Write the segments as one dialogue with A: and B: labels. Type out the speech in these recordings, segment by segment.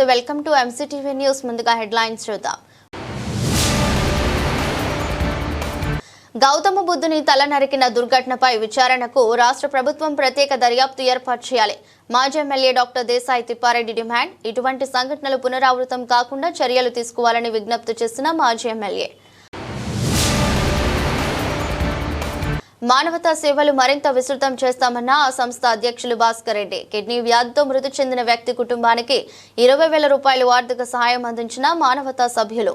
A: నమస్తే welcome to MCTV news ముందుగా headlines చూద్దాం. గౌతమ బుద్ధుని తల నరికిన దుర్ఘటనపై విచారణకు రాష్ట్ర ప్రభుత్వం ప్రత్యేక దర్యాప్తు ఏర్పాటు చేయాలి. మాజీ MLA doctor Desai Thippareddy demand. ఇటువంటి సంఘటనలు పునరావృతం కాకుండా చర్యలు తీసుకోవాలని విజ్ఞప్తి చేసిన మాజీ ఎమ్మెల్యే. మానవతా సేవలు మరింత విస్తృతం చేస్తామన్న ఆ సంస్థ అధ్యక్షులు భాస్కర్ రెడ్డి. కిడ్నీ వ్యాధితో మృతి చెందిన వ్యక్తి కుటుంబానికి ఇరవై వేల రూపాయలు ఆర్థిక సహాయం అందించిన మానవతా సభ్యులు.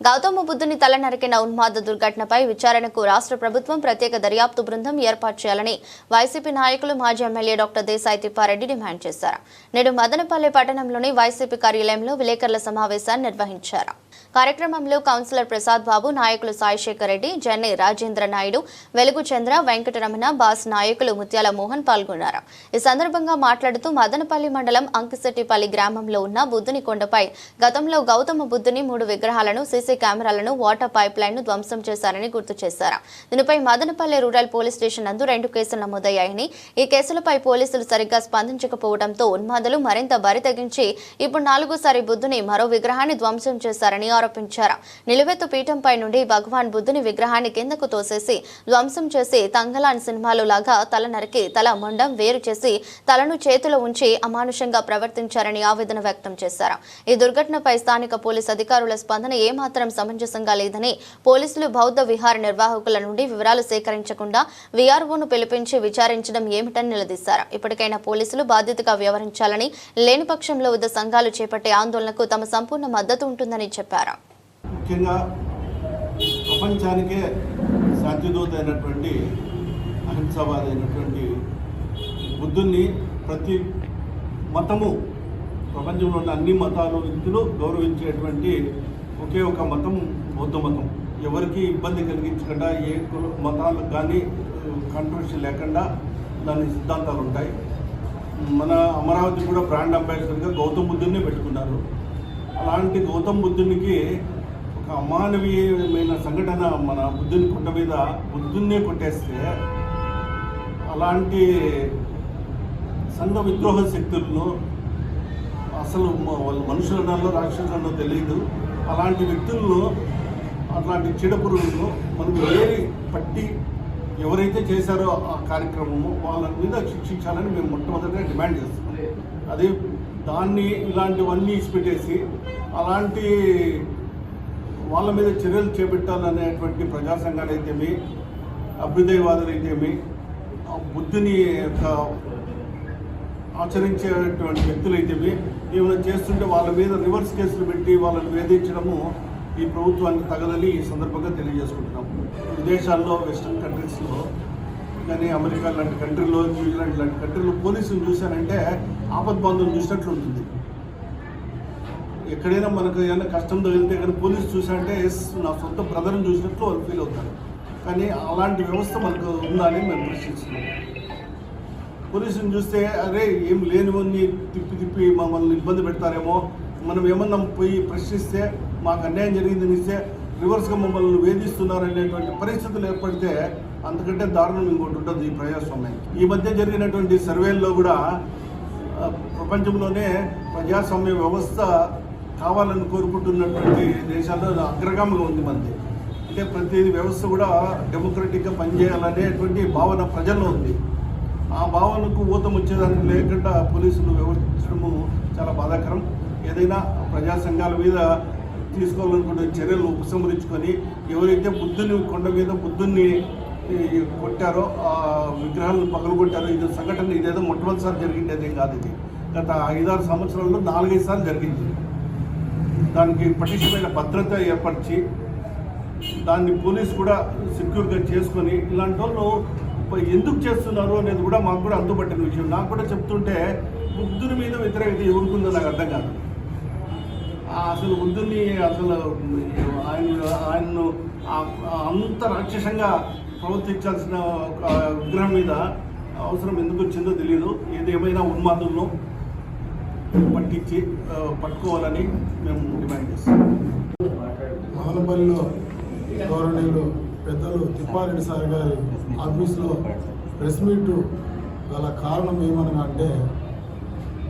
A: గౌతమ బుద్ధుని తల నరికిన ఉన్మాద దుర్ఘటనపై విచారణకు రాష్ట్ర ప్రభుత్వం ప్రత్యేక దర్యాప్తు బృందం ఏర్పాటు చేయాలని వైసీపీ నాయకులు మాజీ MLA doctor Desai Thippareddy demand చేశారు. నేడు మదనపల్లె పట్టణంలోని వైసీపీ కార్యాలయంలో విలేకరుల సమావేశాన్ని నిర్వహించారు. కార్యక్రమంలో కౌన్సిలర్ ప్రసాద్ బాబు నాయకులు సాయిశేఖర్ రెడ్డి జెన్నై రాజేంద్ర నాయుడు వెలుగు చంద్ర వెంకటరమణ బాస్ నాయకులు ముత్యాల మోహన్ పాల్గొన్నారు. ఈ సందర్భంగా మాట్లాడుతూ మదనపల్లి మండలం అంకిశెట్టిపల్లి గ్రామంలో ఉన్న బుద్ధుని కొండపై గతంలో గౌతమ బుద్ధుని మూడు విగ్రహాలను సీసీ కెమెరాలను వాటర్ పైప్ లైన్ను ధ్వంసం చేశారని గుర్తు చేశారు. దీనిపై మదనపల్లి రూరల్ పోలీస్ స్టేషన్ నందు రెండు కేసులు నమోదయ్యాయని ఈ కేసులపై పోలీసులు సరిగ్గా స్పందించకపోవడంతో ఉన్మాదులు మరింత బరి తెగించి ఇప్పుడు నాలుగోసారి బుద్ధుని మరో విగ్రహాన్ని ధ్వంసం చేశారని ఆరోపించారు. నిలువెత్తు పీఠంపై నుండి భగవాన్ బుద్ధుని విగ్రహాన్ని కిందకు తోసేసి ధ్వంసం చేసి తంగలాన్ సినిమాలో లాగా తల నరికి తల మొండం వేరు చేసి తలను చేతిలో ఉంచి అమానుషంగా ప్రవర్తించారని ఆవేదన వ్యక్తం చేశారు. ఈ దుర్ఘటనపై స్థానిక పోలీస్ అధికారుల స్పందన ఏమాత్రం సమంజసంగా లేదని పోలీసులు బౌద్ధ విహార నిర్వాహకుల నుండి వివరాలు సేకరించకుండా వీఆర్ఓను పిలిపించి విచారించడం ఏమిటని నిలదీశారు. ఇప్పటికైనా పోలీసులు బాధ్యతగా వ్యవహరించాలని లేని పక్షంలో వివిధ సంఘాలు చేపట్టే ఆందోళనకు తమ సంపూర్ణ మద్దతు ఉంటుందని చెప్పారు.
B: ముఖ్యంగా ప్రపంచానికే శాంతిదూత అయినటువంటి అహింసావాది అయినటువంటి బుద్ధుణ్ణి ప్రతి మతము ప్రపంచంలో ఉన్న అన్ని మతాలు వ్యక్తులు గౌరవించేటువంటి ఒకే ఒక మతం బౌద్ధ మతం. ఎవరికి ఇబ్బంది కలిగించకుండా ఏ కుల మతాలకు కానీ కాంట్రవర్సీ లేకుండా దాని సిద్ధాంతాలు ఉంటాయి. మన అమరావతి కూడా బ్రాండ్ అంబాసిడర్గా గౌతమ్ బుద్ధుడిని పెట్టుకున్నారు. అలాంటి గౌతమ్ బుద్ధునికి ఒక అమానవీయమైన సంఘటన మన బుద్ధుని కుట్ట మీద బుద్ధున్నే కొట్టేస్తే అలాంటి సంఘ విద్రోహ శక్తులను అసలు వాళ్ళు మనుషులనో రాక్షసులనో తెలియదు. అలాంటి వ్యక్తుల్లో అట్లాంటి చీడపురుగులను మనం ఏరి పట్టి ఎవరైతే చేశారో ఆ కార్యక్రమము వాళ్ళ మీద శిక్షించాలని మేము మొట్టమొదటిగా డిమాండ్ చేస్తున్నాం. అదే దాన్ని ఇలాంటివన్నీ ఇచ్చిపెట్టేసి అలాంటి వాళ్ళ మీద చర్యలు చేపట్టాలనేటువంటి ప్రజా సంఘాలైతేమి అభ్యుదయవాదులైతేమి అభ్యుదయవాదులు బుద్ధిని యొక్క ఆచరించేటువంటి వ్యక్తులైతేమి ఏమైనా చేస్తుంటే వాళ్ళ మీద రివర్స్ కేసులు పెట్టి వాళ్ళని వేధించడము ఈ ప్రభుత్వానికి తగదని ఈ సందర్భంగా తెలియజేసుకుంటున్నాం. విదేశాల్లో వెస్ట్రన్ కంట్రీస్లో కానీ అమెరికా లాంటి కంట్రీలో న్యూజిలాండ్ లాంటి కంట్రీలో పోలీసులు చూశారంటే ఆపద్ బంధువులు చూసినట్లు ఉంటుంది. ఎక్కడైనా మనకు ఏదైనా కష్టం తగిలితే కానీ పోలీసు చూశారంటే ఎస్ నా సొంత బ్రదర్ని చూసినట్లు వాళ్ళు ఫీల్ అవుతారు. కానీ అలాంటి వ్యవస్థ మనకు ఉందని మేము ప్రశ్నిస్తున్నాం. పోలీసుని చూస్తే అరే ఏం లేనివన్నీ తిప్పి తిప్పి మమ్మల్ని ఇబ్బంది పెడతారేమో. మనం ఏమన్నా పోయి ప్రశ్నిస్తే మాకు అన్యాయం జరిగిందని ఇస్తే రివర్స్గా మమ్మల్ని వేధిస్తున్నారు అనేటువంటి పరిస్థితులు ఏర్పడితే అంతకంటే దారుణం ఇంకోటి ఉంటుంది ఈ ప్రజాస్వామ్యం. ఈ మధ్య జరిగినటువంటి సర్వేల్లో కూడా ప్రపంచంలోనే ప్రజాస్వామ్య వ్యవస్థ కావాలని కోరుకుంటున్నటువంటి దేశాల్లో అగ్రగామిగా ఉంది మనది. అంటే ప్రతి వ్యవస్థ కూడా డెమోక్రటిక్గా పనిచేయాలనేటువంటి భావన ప్రజల్లో ఉంది. ఆ భావనకు ఊతం వచ్చేదానికి లేకుండా పోలీసులు వ్యవహరించడము చాలా బాధాకరం. ఏదైనా ప్రజా సంఘాల మీద తీసుకోవాలనుకునే చర్యలు ఉపసంహరించుకొని ఎవరైతే బుద్ధుని కొండ మీద బుద్ధుని కొట్టారో ఆ విగ్రహాలను పగలగొట్టారో ఇది సంఘటన ఇదేదో మొట్టమొదటిసారి జరిగిండేదేం కాదు ఇది. గత ఐదారు సంవత్సరాల్లో నాలుగైదు సార్లు జరిగింది. దానికి పటిష్టమైన భద్రత ఏర్పరిచి దాన్ని పోలీసు కూడా సెక్యూర్గా చేసుకొని ఇలాంటి వాళ్ళు ఎందుకు చేస్తున్నారు అనేది కూడా మాకు కూడా అందుబట్టిన విషయం. నాకు కూడా చెప్తుంటే బుద్ధుని మీద వ్యతిరేకత ఎవరుకుందో నాకు అర్థం కాదు. ఆ అసలు బుద్ధుని అసలు ఆయన ఆయన్ను అంత రాక్షసంగా ప్రవర్తించాల్సిన ఒక విగ్రహం మీద అవసరం ఎందుకు వచ్చిందో తెలియదు ఏది ఏమైనా ఉన్మాదులను పట్టించి పట్టుకోవాలని మేము డిమాండ్ చేస్తాం
C: మదనపల్లిలో గౌరవనీయులు పెద్దలు తిప్పారెడ్డి సార్ గారు ఆఫీస్లో ప్రెస్ మీట్ గల కారణం ఏమనగా అంటే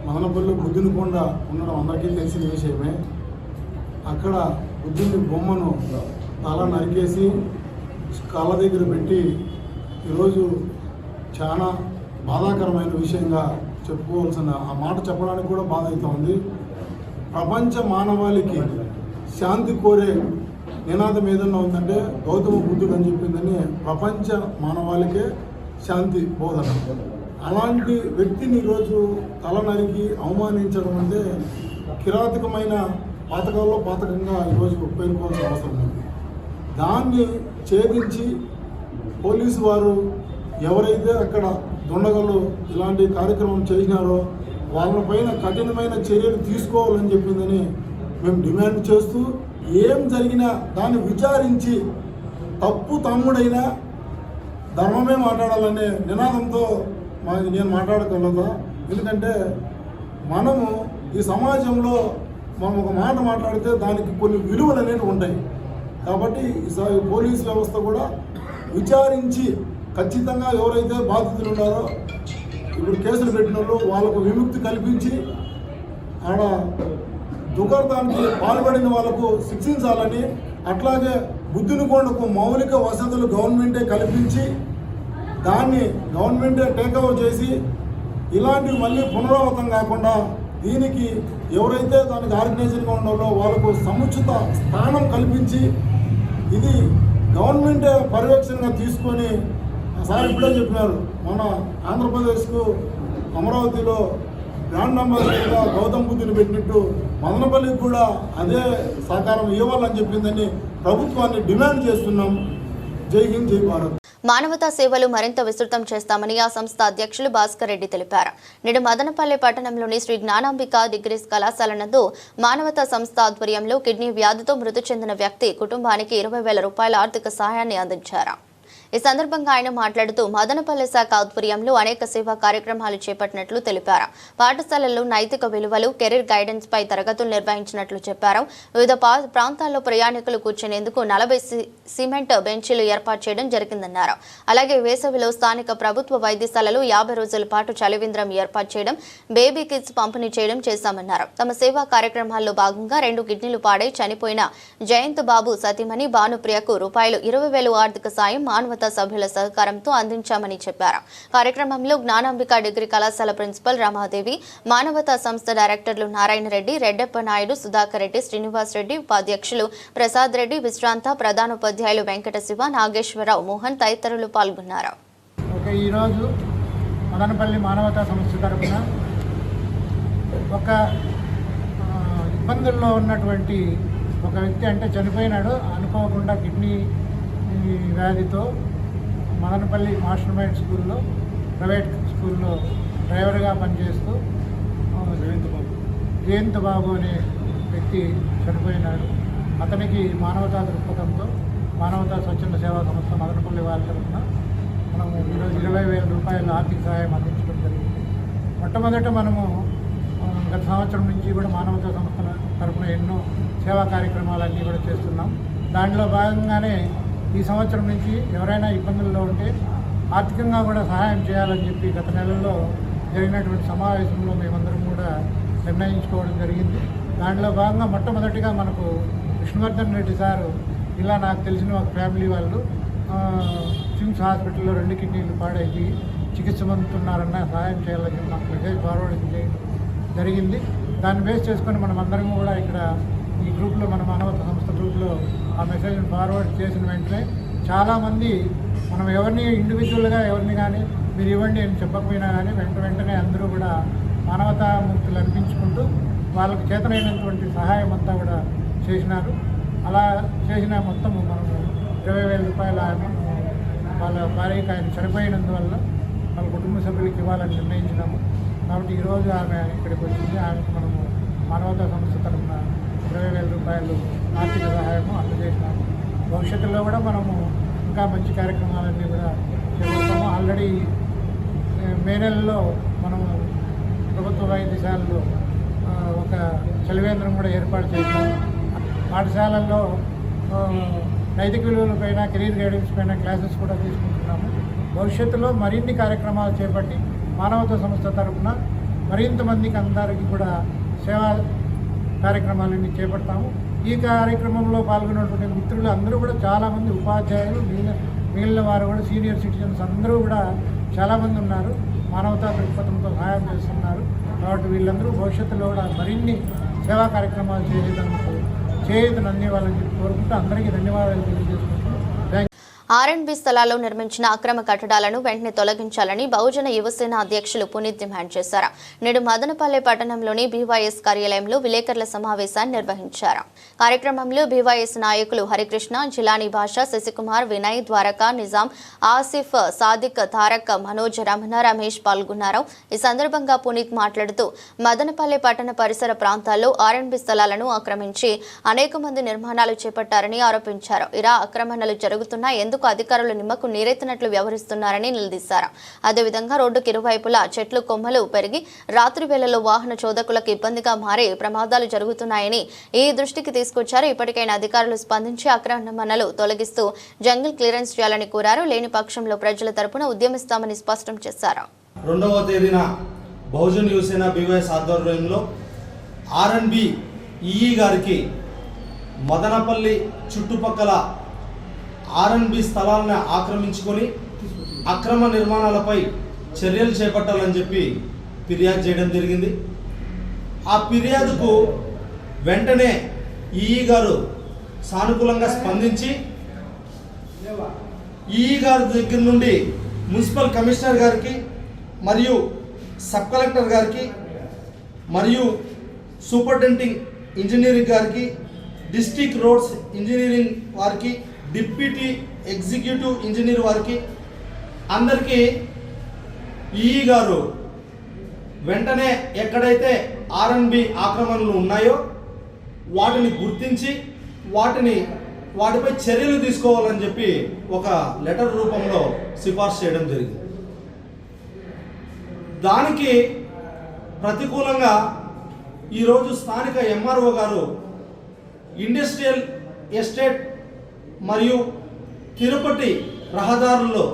C: మదనపల్లి బుద్ధినికొండ ఉండడం అందరికీ తెలిసిన విషయమే. అక్కడ బుద్ధుని బొమ్మను తల నరికేసి కాళ్ళ దగ్గర పెట్టి ఈరోజు చాలా బాధాకరమైన విషయంగా చెప్పుకోవాల్సిన ఆ మాట చెప్పడానికి కూడా బాధ అవుతుంది. ప్రపంచ మానవాళికి శాంతి కోరే నినాదం ఏదన్నా ఉందంటే గౌతమ బుద్ధుడు అని చెప్పిందని ప్రపంచ మానవాళికే శాంతి బోధన. అలాంటి వ్యక్తిని ఈరోజు తల నరికి అవమానించడం అంటే కిరాతకమైన పాతకాల్లో పాతకంగా ఈరోజు పేర్కోవాల్సిన అవసరం ఉంది దాన్ని ఛేదించి పోలీసు వారు ఎవరైతే అక్కడ దుండగలు ఇలాంటి కార్యక్రమం చేసినారో వాళ్ళపైన కఠినమైన చర్యలు తీసుకోవాలని చెప్పిందని మేము డిమాండ్ చేస్తూ ఏం జరిగినా దాన్ని విచారించి తప్పు తమ్ముడైనా ధర్మమే మాట్లాడాలనే నినాదంతో మా నేను మాట్లాడగలదా ఎందుకంటే మనము ఈ సమాజంలో మనం ఒక మాట మాట్లాడితే దానికి కొన్ని విలువలు అనేవి ఉంటాయి. కాబట్టి ఈ స- పోలీస్ వ్యవస్థ కూడా విచారించి ఖచ్చితంగా ఎవరైతే బాధితులు ఉన్నారో ఇప్పుడు కేసులు పెట్టిన వాళ్ళు వాళ్ళకు విముక్తి కల్పించి ఆడ దుకాణానికి పాల్పడిన వాళ్ళకు శిక్షించాలని అట్లాగే బుద్ధినికొండకు మౌలిక వసతులు గవర్నమెంటే కల్పించి దాన్ని గవర్నమెంటే టేక్ చేసి ఇలాంటివి మళ్ళీ పునరావృతం కాకుండా దీనికి ఎవరైతే దానికి ఆర్గనైజర్గా ఉన్నారో వాళ్ళకు సముచిత స్థానం కల్పించి ఇది గవర్నమెంటే పర్యవేక్షణగా తీసుకొని సార్ ఇప్పుడే చెప్పినారు మన ఆంధ్రప్రదేశ్కు అమరావతిలో బ్రాండ్ అంబాసిడర్గా గౌతమ్ బుద్ధుని పెట్టినట్టు మదనపల్లికి కూడా అదే సహకారం ఇవ్వాలని చెప్పిందని ప్రభుత్వాన్ని డిమాండ్ చేస్తున్నాం. జై హింద్ జై భారత్.
A: మానవతా సేవలు మరింత విస్తృతం చేస్తామని ఆ సంస్థ అధ్యక్షులు భాస్కర్ రెడ్డి తెలిపారు. నేడు మదనపల్లె పట్టణంలోని శ్రీ జ్ఞానాంబిక డిగ్రీస్ కళాశాల నందు మానవతా సంస్థ ఆధ్వర్యంలో కిడ్నీ వ్యాధితో మృతి చెందిన వ్యక్తి కుటుంబానికి ఇరవై వేల రూపాయల ఆర్థిక సహాయాన్ని అందించారు. ఈ సందర్భంగా ఆయన మాట్లాడుతూ మదనపల్లె శాఖ ఆధ్వర్యంలో అనేక సేవా కార్యక్రమాలు చేపట్టినట్లు తెలిపారు. పాఠశాలల్లో నైతిక విలువలు కెరీర్ గైడెన్స్ పై తరగతులు నిర్వహించినట్లు చెప్పారు. వివిధ ప్రాంతాల్లో ప్రయాణికులు కూర్చునేందుకు నలభై సి- సిమెంట్ బెంచీలు ఏర్పాటు చేయడం జరిగిందన్నారు. అలాగే వేసవిలో స్థానిక ప్రభుత్వ వైద్యశాలలో యాభై రోజుల పాటు చలివింద్రం ఏర్పాటు చేయడం బేబీ కిట్స్ పంపిణీ చేయడం చేశామన్నారు. తమ సేవా కార్యక్రమాల్లో భాగంగా రెండు కిడ్నీలు పాడై చనిపోయిన జయంత్ బాబు సతీమణి భానుప్రియకు రూపాయలు ఇరవై వేలు ఆర్థిక సాయం మానవ మానవతా సభ్యుల సహకారంతో అందించామని చెప్పారు. కార్యక్రమంలో జ్ఞానాంబిక డిగ్రీ కళాశాల ప్రిన్సిపల్ రమాదేవి మానవతా సంస్థ డైరెక్టర్లు నారాయణ రెడ్డి రెడ్డప్ప నాయుడు సుధాకర్ రెడ్డి శ్రీనివాస్ రెడ్డి ఉపాధ్యక్షులు ప్రసాద్ రెడ్డి విశ్రాంత ప్రధానోపాధ్యాయులు వెంకట శివ నాగేశ్వరరావు మోహన్ తదితరులు పాల్గొన్నారు.
D: ఈరోజు మదనపల్లి మానవతా సంస్థ తరఫున ఒక ఇబ్బందుల్లో ఉన్నటువంటి ఒక వ్యక్తి అంటే చనిపోయినాడు. అనుకోకుండా కిడ్నీ వ్యాధితో మదనపల్లి మాస్టర్ మైండ్ స్కూల్లో ప్రైవేట్ స్కూల్లో డ్రైవర్గా పనిచేస్తూ జయంత్ బాబు అనే వ్యక్తి చనిపోయినాడు. అతనికి మానవతా దృక్పథంతో మానవతా స్వచ్ఛంద సేవా సంస్థ మదనపల్లి వారి తరఫున మనము ఈరోజు ఇరవై వేల రూపాయల ఆర్థిక సహాయం అందించడం జరిగింది. మొట్టమొదట మనము గత సంవత్సరం నుంచి కూడా మానవతా సంస్థ తరఫున ఎన్నో సేవా కార్యక్రమాలన్నీ కూడా చేస్తున్నాం. దాంట్లో భాగంగానే ఈ సంవత్సరం నుంచి ఎవరైనా ఇబ్బందుల్లో ఉంటే ఆర్థికంగా కూడా సహాయం చేయాలని చెప్పి గత నెలలో జరిగినటువంటి సమావేశంలో మేమందరం కూడా నిర్ణయించుకోవడం జరిగింది. దాంట్లో భాగంగా మొట్టమొదటిగా మనకు విష్ణువర్ధన్ రెడ్డి సారు ఇలా నాకు తెలిసిన ఒక ఫ్యామిలీ వాళ్ళు సిమ్స్ హాస్పిటల్లో రెండు కిడ్నీలు పాడైపోయి చికిత్స పొందుతున్నారన్న సహాయం చేయాలని మాకు నాకు మెసేజ్ ఫార్వర్డ్ చేయడం జరిగింది. దాన్ని బేస్ చేసుకొని మనం అందరం కూడా ఇక్కడ ఈ గ్రూప్లో మన మానవత సంస్థ గ్రూప్లో ఆ మెసేజ్ని ఫార్వర్డ్ చేసిన వెంటనే చాలామంది మనం ఎవరిని ఇండివిజువల్గా ఎవరిని కానీ మీరు ఇవ్వండి అని చెప్పకపోయినా కానీ వెంట వెంటనే అందరూ కూడా మానవతామూర్తులు అనిపించుకుంటూ వాళ్ళకు చేతనైనటువంటి సహాయం అంతా కూడా చేసినారు. అలా చేసిన మొత్తం మనము ఇరవై వేల రూపాయల వాళ్ళ భార్యకి ఆయన చనిపోయినందువల్ల వాళ్ళ కుటుంబ సభ్యులకి ఇవ్వాలని నిర్ణయించినాము. కాబట్టి ఈరోజు ఆమె ఇక్కడికి వచ్చింది. ఆమెకు మనము మానవతా సంస్థ తరఫున ఇరవై వేల రూపాయలు ఆర్థిక సహాయము అందజేసినాము భవిష్యత్తులో కూడా మనము ఇంకా మంచి కార్యక్రమాలన్నీ కూడా చేపడతాము. ఆల్రెడీ మే నెలలో మనము ప్రభుత్వ వైద్యశాలలో ఒక చలివేంద్రం కూడా ఏర్పాటు చేశాము. పాఠశాలల్లో నైతిక విలువలపైన కెరీర్ గైడెన్స్ పైన క్లాసెస్ కూడా తీసుకుంటున్నాము. భవిష్యత్తులో మరిన్ని కార్యక్రమాలు చేపట్టి మానవతా సంస్థ తరఫున మరింత మందికి అందరికీ కూడా సేవా కార్యక్రమాలన్నీ చేపడతాము. ఈ కార్యక్రమంలో పాల్గొన్నటువంటి మిత్రులు అందరూ కూడా చాలామంది ఉపాధ్యాయులు మిగిలిన వారు కూడా సీనియర్ సిటిజన్స్ అందరూ కూడా చాలామంది ఉన్నారు. మానవతా దృక్పథంతో సహాయం చేస్తున్నారు. కాబట్టి వీళ్ళందరూ భవిష్యత్తులో కూడా మరిన్ని సేవా కార్యక్రమాలు చేసేందుకు చేయుతను అందేవాళ్ళని చెప్పి కోరుకుంటూ అందరికీ ధన్యవాదాలు తెలియజేసుకుంటున్నాను.
A: ఆర్ఎండ్బి స్థలాల్లో నిర్మించిన అక్రమ కట్టడాలను వెంటనే తొలగించాలని బహుజన యువసేన అధ్యక్షులు పునీత్ డిమాండ్ చేశారు. నేడు మదనపల్లె పట్టణంలోని బీవైఎస్ కార్యాలయంలో విలేకరుల సమావేశాన్ని నిర్వహించారు. కార్యక్రమంలో బీవైఎస్ నాయకులు హరికృష్ణ జిలాని భాష శశికుమార్ వినయ్ ద్వారకా నిజాం ఆసిఫ్ సాదిక్ తారక్ మనోజ్ రమణ రమేష్ పాల్గొన్నారు. ఈ సందర్భంగా పునీత్ మాట్లాడుతూ మదనపల్లె పట్టణ పరిసర ప్రాంతాల్లో ఆర్ఎండ్బి స్థలాలను ఆక్రమించి అనేక మంది నిర్మాణాలు చేపట్టారని ఆరోపించారు. ఇలా ఆక్రమణలు జరుగుతున్నా ఎందుకు అధికారులు నిమ్మకు నీరెత్తినట్లు వ్యవహరిస్తున్నారని నిలదీశారు. అదేవిధంగా రోడ్డుకు ఇరువైపులా చెట్లు కొమ్మలు పెరిగి రాత్రి వేళల్లో వాహన చోదకులకు ఇబ్బందిగా మారి ప్రమాదాలు జరుగుతున్నాయని ఈ దృష్టికి తీసుకొచ్చారు. ఇప్పటికైనా అధికారులు స్పందించి ఆక్రమణలు తొలగిస్తూ జంగిల్ క్లియరెన్స్ చేయాలని కోరారు. లేని పక్షంలో ప్రజల తరపున ఉద్యమిస్తామని స్పష్టం చేశారు.
E: రెండవ తేదీన బహుజన్ యువసేన బీవైఎస్ ఆధ్వర్యంలో ఆర్ఎన్బి ఈఈ గారికి మదనపల్లి చుట్టుపక్కల ఆర్ఎన్బి స్థలాలను ఆక్రమించుకొని అక్రమ నిర్మాణాలపై చర్యలు చేపట్టాలని చెప్పి ఫిర్యాదు చేయడం జరిగింది. ఆ ఫిర్యాదుకు వెంటనే ఈఈ గారు సానుకూలంగా స్పందించి ఈఈ గారి దగ్గర నుండి మున్సిపల్ కమిషనర్ గారికి మరియు సబ్ కలెక్టర్ గారికి మరియు సూపరింటెండింగ్ ఇంజనీరింగ్ గారికి డిస్టిక్ రోడ్స్ ఇంజనీరింగ్ వారికి డిప్యూటీ ఎగ్జిక్యూటివ్ ఇంజనీర్ వారికి అందరికీ ఈఈ గారు వెంటనే ఎక్కడైతే ఆర్ఎన్బి ఆక్రమణలు ఉన్నాయో వాటిని గుర్తించి వాటిని వాటిపై చర్యలు తీసుకోవాలని చెప్పి ఒక లెటర్ రూపంలో సిఫార్సు చేయడం జరిగింది. దానికి ప్రతికూలంగా ఈరోజు స్థానిక ఎంఆర్ఓ గారు ఇండస్ట్రియల్ ఎస్టేట్ మరియు తిరుపతి రహదారుల్లో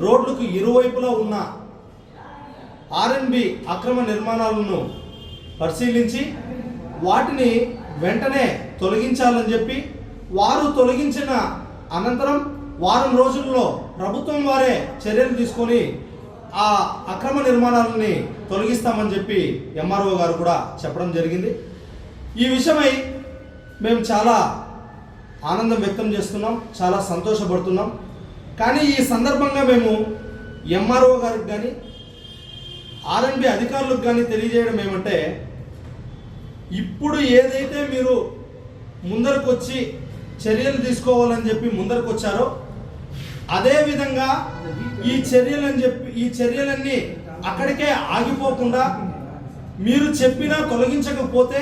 E: రోడ్లకు ఇరువైపులా ఉన్న ఆర్ఎన్బి అక్రమ నిర్మాణాలను పరిశీలించి వాటిని వెంటనే తొలగించాలని చెప్పి వారు తొలగించిన అనంతరం వారం రోజుల్లో ప్రభుత్వం వారే చర్యలు తీసుకొని ఆ అక్రమ నిర్మాణాలని తొలగిస్తామని చెప్పి ఎంఆర్ఓ గారు కూడా చెప్పడం జరిగింది. ఈ విషయమై మేము చాలా ఆనందం వ్యక్తం చేస్తున్నాం చాలా సంతోషపడుతున్నాం. కానీ ఈ సందర్భంగా మేము ఎంఆర్ఓ గారికి కానీ ఆర్ఎన్బి అధికారులకు కానీ తెలియజేయడం ఏమంటే ఇప్పుడు ఏదైతే మీరు ముందరకు వచ్చి చర్యలు తీసుకోవాలని చెప్పి ముందరకు వచ్చారో అదే విధంగా ఈ చర్యలని చెప్పి ఈ చర్యలన్నీ అక్కడికే ఆగిపోకుండా మీరు చెప్పినా తొలగించకపోతే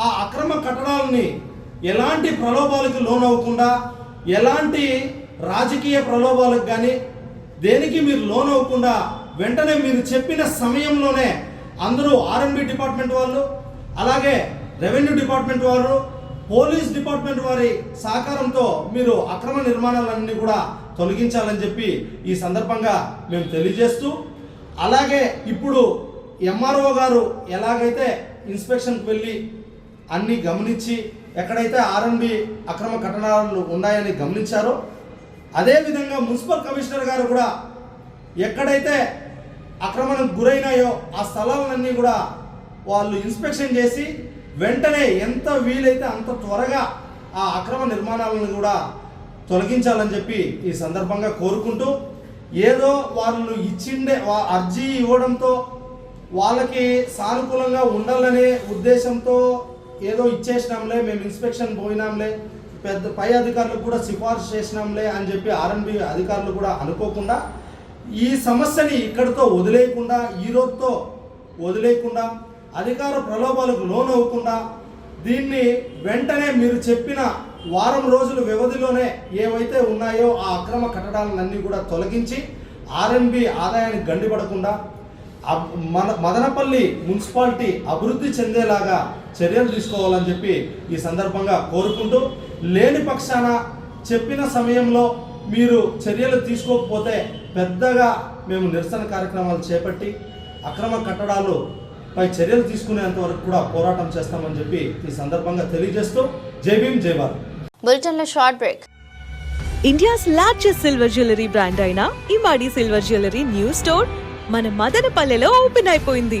E: ఆ అక్రమ కట్టడాలని ఎలాంటి ప్రలోభాలకు లోనవ్వకుండా ఎలాంటి రాజకీయ ప్రలోభాలకు కానీ దేనికి మీరు లోనవ్వకుండా వెంటనే మీరు చెప్పిన సమయంలోనే అందరూ ఆర్ఎంబి డిపార్ట్మెంట్ వాళ్ళు అలాగే రెవెన్యూ డిపార్ట్మెంట్ వారు పోలీస్ డిపార్ట్మెంట్ వారి సహకారంతో మీరు అక్రమ నిర్మాణాలన్నీ కూడా తొలగించాలని చెప్పి ఈ సందర్భంగా మేము తెలియజేస్తూ అలాగే ఇప్పుడు ఎంఆర్ఓ గారు ఎలాగైతే ఇన్స్పెక్షన్కి వెళ్ళి అన్నీ గమనించి ఎక్కడైతే ఆర్ఎన్బి అక్రమ కట్టడాలు ఉన్నాయని గమనించారో అదేవిధంగా మున్సిపల్ కమిషనర్ గారు కూడా ఎక్కడైతే అక్రమణకు గురైనాయో ఆ స్థలాలన్నీ కూడా వాళ్ళు ఇన్స్పెక్షన్ చేసి వెంటనే ఎంత వీలైతే అంత త్వరగా ఆ అక్రమ నిర్మాణాలను కూడా తొలగించాలని చెప్పి ఈ సందర్భంగా కోరుకుంటూ ఏదో వాళ్ళు ఇచ్చిండే వా- అర్జీ ఇవ్వడంతో వాళ్ళకి సానుకూలంగా ఉండాలనే ఉద్దేశంతో ఏదో ఇచ్చేసినాంలే మేము ఇన్స్పెక్షన్ పోయినాంలే పెద్ద పై అధికారులకు కూడా సిఫార్సు చేసినాంలే అని చెప్పి ఆర్ఎన్బి అధికారులు కూడా అనుకోకుండా ఈ సమస్యని ఇక్కడితో వదిలేయకుండా ఈ రోజుతో వదిలేయకుండా అధికార ప్రలోభాలకు లోనవ్వకుండా దీన్ని వెంటనే మీరు చెప్పిన వారం రోజుల వ్యవధిలోనే ఏవైతే ఉన్నాయో ఆ అక్రమ కట్టడాలన్నీ కూడా తొలగించి ఆర్ఎన్బి ఆదాయానికి గండిపడకుండా మన మదనపల్లి మున్సిపాలిటీ అభివృద్ధి చెందేలాగా చర్యలు తీసుకోవాలని చెప్పి ఈ సందర్భంగా కోరుకుంటూ లేని పక్షాన చెప్పిన సమయంలో మీరు చర్యలు తీసుకోకపోతే పెద్దగా మేము నిరసన కార్యక్రమాలు చేపట్టి అక్రమ కట్టడాలు పై చర్యలు తీసుకునేంత వరకు కూడా పోరాటం చేస్తామని చెప్పి ఈ సందర్భంగా తెలియజేస్తూ జై భీమ్ జై భారత్.
A: బులెటిన్లో short break
F: India's largest silver jewellery brand అయిన Imadi silver jewellery new store మన మదనపల్లెలో ఓపెన్ అయిపోయింది.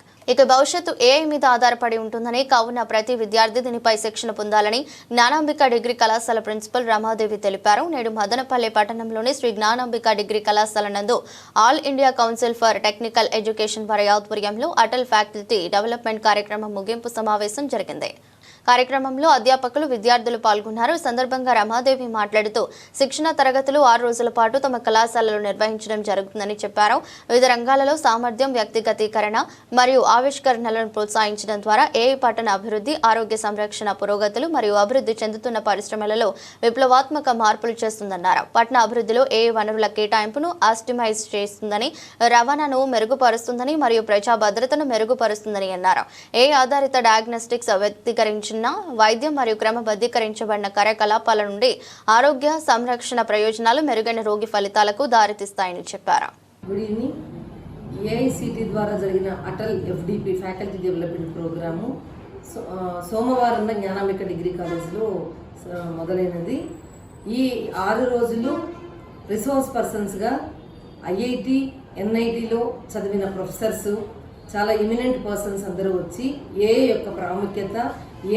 A: ఇక భవిష్యత్తు ఏఐ మీద ఆధారపడి ఉంటుందని కావున ప్రతి విద్యార్థి దీనిపై శిక్షణ పొందాలని జ్ఞానాంబిక డిగ్రీ కళాశాల ప్రిన్సిపల్ రమాదేవి తెలిపారు. నేడు మదనపల్లె పట్టణంలోని శ్రీ జ్ఞానాంబిక డిగ్రీ కళాశాల నందు all India council for technical education వారి ఆధ్వర్యంలో అటల్ ఫ్యాకల్టీ డెవలప్మెంట్ కార్యక్రమం ముగింపు సమావేశం జరిగింది. కార్యక్రమంలో అధ్యాపకులు విద్యార్థులు పాల్గొన్నారు. ఈ సందర్భంగా రమాదేవి మాట్లాడుతూ శిక్షణ తరగతులు ఆరు రోజుల పాటు తమ కళాశాలలో నిర్వహించడం జరుగుతుందని చెప్పారు. వివిధ రంగాలలో సామర్థ్యం వ్యక్తిగతీకరణ మరియు ఆవిష్కరణలను ప్రోత్సహించడం ద్వారా ఏఐ పట్టణ అభివృద్ధి ఆరోగ్య సంరక్షణ పురోగతులు మరియు అభివృద్ధి చెందుతున్న పరిశ్రమలలో విప్లవాత్మక మార్పులు చేస్తుందన్నారు. పట్టణ అభివృద్ధిలో ఏఐ వనరుల కేటాయింపును ఆస్టిమైజ్ చేస్తుందని రవాణాను మెరుగుపరుస్తుందని మరియు ప్రజా భద్రతను మెరుగుపరుస్తుందని అన్నారు. ఏ ఆధారిత డయాగ్నోస్టిక్స్ వ్యక్తీకరించి ప్రయోజన వైద్యం మరియు క్రమబద్ధీకరించబడిన కార్యకలాపాల నుండి ఆరోగ్య సంరక్షణ ప్రయోజనాలు మెరుగైన రోగి ఫలితాలకు దారితీస్తాయని చెప్పారు.
G: గుడ్ ఈవినింగ్ ఏఐసిటి ద్వారా జరిగిన Atal FDP faculty development programme so- సోమవారం జ్ఞానాంబిక డిగ్రీ కాలేజ్లో మొదలైనది. ఈ ఆరు రోజులు రిసోర్స్ పర్సన్స్గా ఐఐటి ఎన్ఐటిలో చదివిన ప్రొఫెసర్స్ చాలా ఇమినెంట్ పర్సన్స్ అందరూ వచ్చి ఏ యొక్క ప్రాముఖ్యత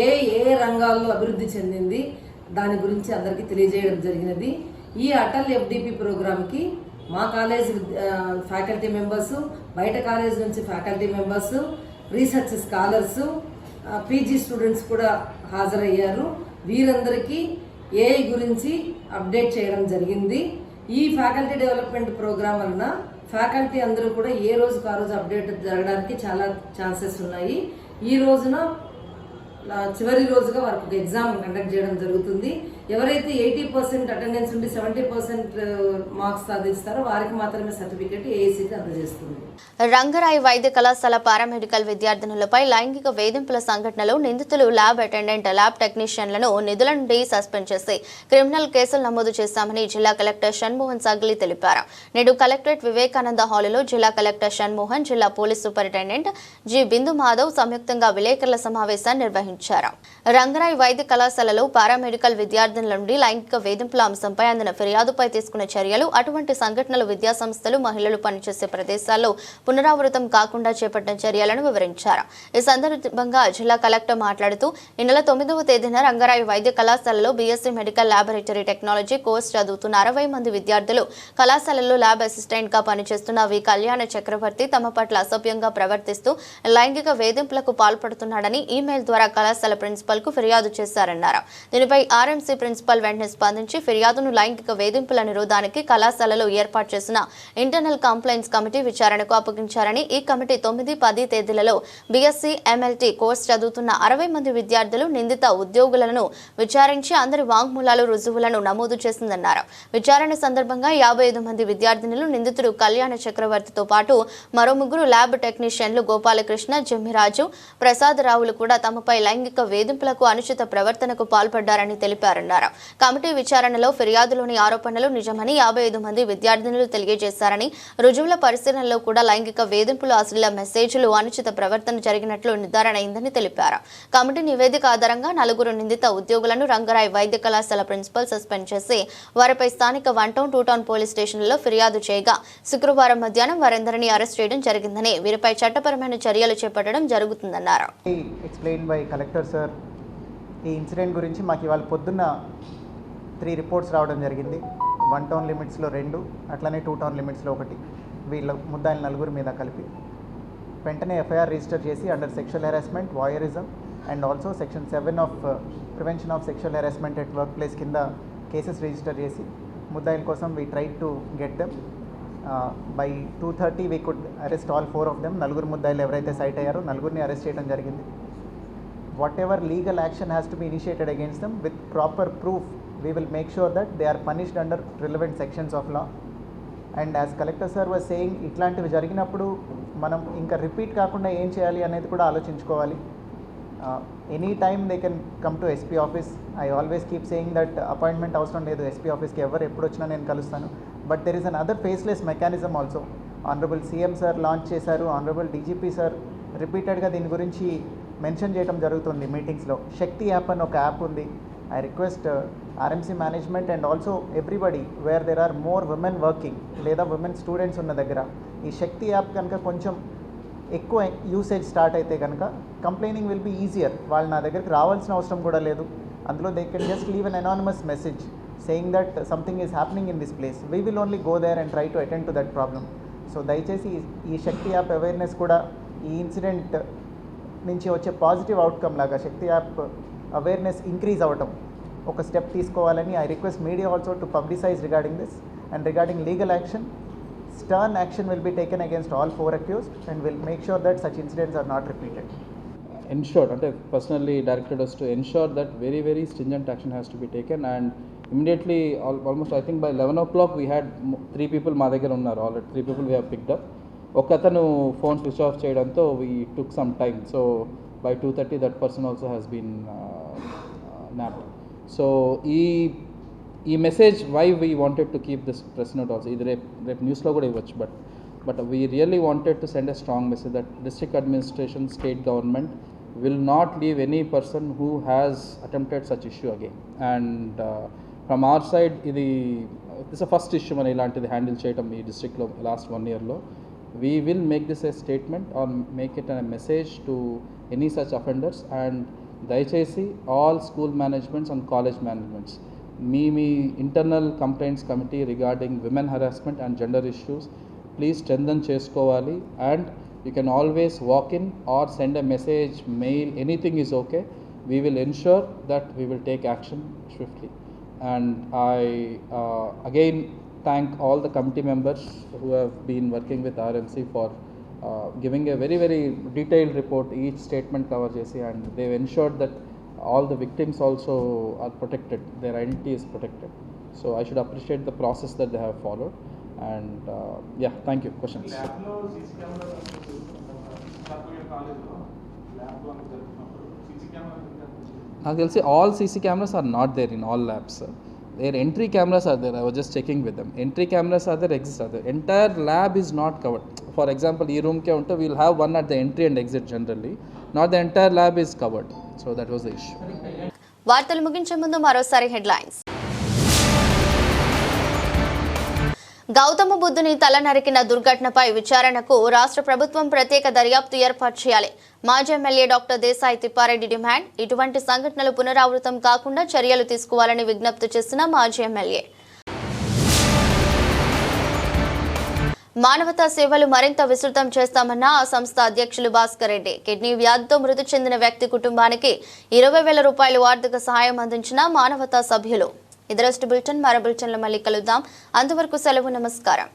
G: ఏ ఏ రంగాల్లో అభివృద్ధి చెందింది దాని గురించి అందరికీ తెలియజేయడం జరిగినది. ఈ అటల్ ఎఫ్డిపి ప్రోగ్రామ్కి మా కాలేజ్ ఫ్యాకల్టీ మెంబర్స్ బయట కాలేజ్ నుంచి faculty members research scholars PG students కూడా హాజరయ్యారు. వీరందరికీ ఏఐ గురించి అప్డేట్ చేయడం జరిగింది. ఈ ఫ్యాకల్టీ డెవలప్మెంట్ ప్రోగ్రామ్ వలన ఫ్యాకల్టీ అందరూ కూడా ఏ రోజుకు ఆ రోజు అప్డేట్ జరగడానికి చాలా ఛాన్సెస్ ఉన్నాయి. ఈ రోజున చివరి రోజుగా వారికి ఒక ఎగ్జామ్ కండక్ట్ చేయడం జరుగుతుంది. ఎవరైతే ఎయిటీ పర్సెంట్ అటెండెన్స్ ఉండి సెవెంటీ పర్సెంట్ మార్క్స్ సాధిస్తారో వారికి మాత్రమే సర్టిఫికేట్ ఏఐసీకి అందజేస్తుంది.
A: రంగరాయి వైద్య కళాశాల పారామెడికల్ విద్యార్థినులపై లైంగిక వేధింపుల సంఘటనలో నిందితులు ల్యాబ్ అటెండెంట్ ల్యాబ్ టెక్నీషియన్లను నిధుల నుండి సస్పెండ్ చేసి క్రిమినల్ కేసులు నమోదు చేశామని జిల్లా కలెక్టర్ షణ్మోహన్ సాగ్లీ తెలిపారు. నేడు కలెక్టరేట్ వివేకానంద హాలులో జిల్లా కలెక్టర్ షణ్మోహన్ జిల్లా police superintendent G Bindu Madhav సంయుక్తంగా విలేకరుల సమావేశాన్ని నిర్వహించారు. రంగరాయి వైద్య కళాశాలలో పారామెడికల్ విద్యార్థుల నుండి లైంగిక వేధింపుల అంశంపై అందిన ఫిర్యాదుపై తీసుకున్న చర్యలు అటువంటి సంఘటనలు విద్యాసంస్థలు మహిళలు పనిచేసే ప్రదేశాల్లో పునరావృతం కాకుండా చేపట్టిన చర్యలను వివరించారు. ఈ సందర్భంగా జిల్లా కలెక్టర్ మాట్లాడుతూ ఈ నెల తొమ్మిదవ తేదీన రంగరాయ వైద్య కళాశాలలో BSc medical laboratory technology course చదువుతున్న అరవై మంది విద్యార్థులు కళాశాలలో ల్యాబ్ అసిస్టెంట్గా పనిచేస్తున్న వి. కళ్యాణ చక్రవర్తి తమ పట్ల అసభ్యంగా ప్రవర్తిస్తూ లైంగిక వేధింపులకు పాల్పడుతున్నాడని ఈమెయిల్ ద్వారా కళాశాల ప్రిన్సిపల్కు ఫిర్యాదు చేశారన్నారు. దీనిపై ఆర్ఎంసీ ప్రిన్సిపల్ వెంటనే స్పందించి ఫిర్యాదును లైంగిక వేధింపుల నిరోధానికి కళాశాలలో ఏర్పాటు చేసిన ఇంటర్నల్ కంప్లైంట్స్ కమిటీ విచారణకు అప్పగించారని ఈ కమిటీ తొమ్మిది పది తేదీలలో బీఎస్సీ ఎంఎల్టీ కోర్సు చదువుతున్న అరవై మంది విద్యార్థులు నిందిత ఉద్యోగులను విచారించి అందరి వాంగ్మూలాలు రుజువులను నమోదు చేసిందన్నారు. విచారణ సందర్భంగా యాభై ఐదు మంది విద్యార్థినులు నిందితుడు కళ్యాణ చక్రవర్తితో పాటు మరో ముగ్గురు ల్యాబ్ టెక్నీషియన్లు గోపాలకృష్ణ జమ్మిరాజు ప్రసాద్ రావులు కూడా తమపై లైంగిక వేధింపులకు అనుచిత ప్రవర్తనకు పాల్పడ్డారని తెలిపారన్నారు. కమిటీ విచారణలో ఫిర్యాదులోని ఆరోపణలు నిజమని యాభై ఐదు మంది విద్యార్థినులు తెలియజేశారని రుజువుల పరిశీలనలో కూడా లైంగిక వేధింపులు అశ్లీల మెసేజ్లు అనుచిత ప్రవర్తన జరిగినట్లు నిర్ధారణ అయిందని తెలిపారు. కమిటీ నివేదిక ఆధారంగా నలుగురు నిందిత ఉద్యోగులను రంగరాయ్ వైద్య కళాశాల ప్రిన్సిపల్ సస్పెండ్ చేసి వారిపై స్థానిక one town two town police స్టేషన్లలో ఫిర్యాదు చేయగా శుక్రవారం మధ్యాహ్నం వారందరినీ అరెస్ట్ చేయడం జరిగిందని వీరిపై చట్టపరమైన చర్యలు చేపట్టడం జరుగుతుందన్నారు.
H: ఎక్స్ప్లెయిన్ బై కలెక్టర్ సార్ ఈ ఇన్సిడెంట్ గురించి మాకు ఇవాళ పొద్దున్న త్రీ రిపోర్ట్స్ రావడం జరిగింది. వన్ టౌన్ లిమిట్స్లో రెండు అట్లనే టూ టౌన్ లిమిట్స్లో ఒకటి. వీళ్ళ ముద్దాయిల నలుగురు మీద కలిపి. వెంటనే ఎఫ్ఐఆర్ రిజిస్టర్ చేసి under sexual harassment voyeurism and also section seven of uh, prevention of sexual harassment at work place కింద కేసెస్ రిజిస్టర్ చేసి ముద్దాయిల కోసం we try to get them. Uh, by two thirty we could arrest all four of them. నలుగురు ముద్దాయిలు ఎవరైతే site అయ్యారో నలుగురిని arrest చేయడం జరిగింది. Whatever legal action has to be initiated against them with proper proof we will make sure that they are punished under relevant sections of law and as collector sir was saying ఇట్లాంటివి జరిగినప్పుడు మనం ఇంకా repeat కాకుండా ఏం చేయాలి అనేది కూడా ఆలోచించుకోవాలి. Any time they can come to SP office I always keep saying that appointment అవసరం లేదు ఎస్పీ ఆఫీస్కి ఎవరు ఎప్పుడు వచ్చినా నేను కలుస్తాను. But there is another faceless mechanism also honourable CM sir launch చేశారు ఆనరబుల్ డీజీపీ సార్ రిపీటెడ్గా దీని గురించి మెన్షన్ చేయడం జరుగుతుంది మీటింగ్స్లో. శక్తి యాప్ అని ఒక యాప్ ఉంది. I request RMC management and also everybody where there are more women working లేదా ఉమెన్ స్టూడెంట్స్ ఉన్న దగ్గర. ఈ శక్తి యాప్ కనుక కొంచెం ఎక్కువ యూసేజ్ స్టార్ట్ అయితే కనుక కంప్లైనింగ్ విల్ బి ఈజియర్ వాళ్ళు నా దగ్గరికి రావాల్సిన అవసరం కూడా లేదు. అందులో they can just leave an anonymous message saying that something is happening in this place we will only go there and try to attend to that problem so దయచేసి ఈ శక్తి యాప్ అవేర్నెస్ కూడా ఈ ఇన్సిడెంట్ నుంచి వచ్చే positive outcome లాగా Shakti app awareness increase అవ్వటం ఒక step తీసుకోవాలని I request media also to publicise regarding this and regarding legal action stern action will be taken against all four accused and will make sure that such incidents are not repeated.
I: ensured అంటే personally directed us to ensure that very very stringent action has to be taken and immediately al- almost I think by 11 o'clock we had mo- three people మా దగ్గర ఉన్నారు already three people we have picked ఒకతను phone switch off చేయడంతో we took some time so by two thirty that person also has been nabbed so ఈ ఈ message why we wanted to keep this press note also ఇది రేపు రేపు న్యూస్లో కూడా ఇవ్వచ్చు but but we really wanted to send a strong message that district administration state government will not leave any person who has attempted such issue again. And uh, from our side, ఇది it's first issue మనం ఇలాంటిది handle చేయటం ఈ డిస్ట్రిక్ట్లో last one ఇయర్లో we will make this a statement or make it an message to any such offenders and దయచేసి all school managements and college managements me me internal complaints committee regarding women harassment and gender issues please strengthen చేసుకోవాలి. And you can always walk in or send a message mail anything is okay. We will ensure that we will take action swiftly. And i uh, again thank all the committee members who have been working with rmc for uh, giving a very very detailed report each statement cover jc and they've ensured that all the victims also are protected their identity is protected so i should appreciate the process that they have followed and uh, yeah thank you questions నాకు తెలిసి all CC cameras are not there in all labs their entry cameras are there I was just checking with them entry cameras are there exist or their entire lab is not covered for example ఈ రూమ్కే ఉంటే we'll have one at the entry and exit generally not the entire lab is covered so that was the issue
A: వార్తలు ముగించే ముందు మరోసారి headlines Gautama బుద్ధుని తల నరికిన దుర్ఘటనపై విచారణకు రాష్ట్ర ప్రభుత్వం ప్రత్యేక దర్యాప్తు ఏర్పాటు చేయాలి. మాజీ MLA doctor Desai Thippareddy demand. ఇటువంటి సంఘటనలు పునరావృతం కాకుండా చర్యలు తీసుకోవాలని విజ్ఞప్తి చేసిన మాజీ ఎమ్మెల్యే. మానవతా సేవలు మరింత విస్తృతం చేస్తామన్న ఆ సంస్థ అధ్యక్షులు భాస్కర్ రెడ్డి. కిడ్నీ వ్యాధితో మృతి చెందిన వ్యక్తి కుటుంబానికి ఇరవై వేల రూపాయలు ఆర్థిక సహాయం అందించిన మానవతా సభ్యులు. ఇదరస్ట్ బులెటిన్ మరో బులెటిన్లో మళ్ళీ కలుద్దాం. అంతవరకు సెలవు నమస్కారం.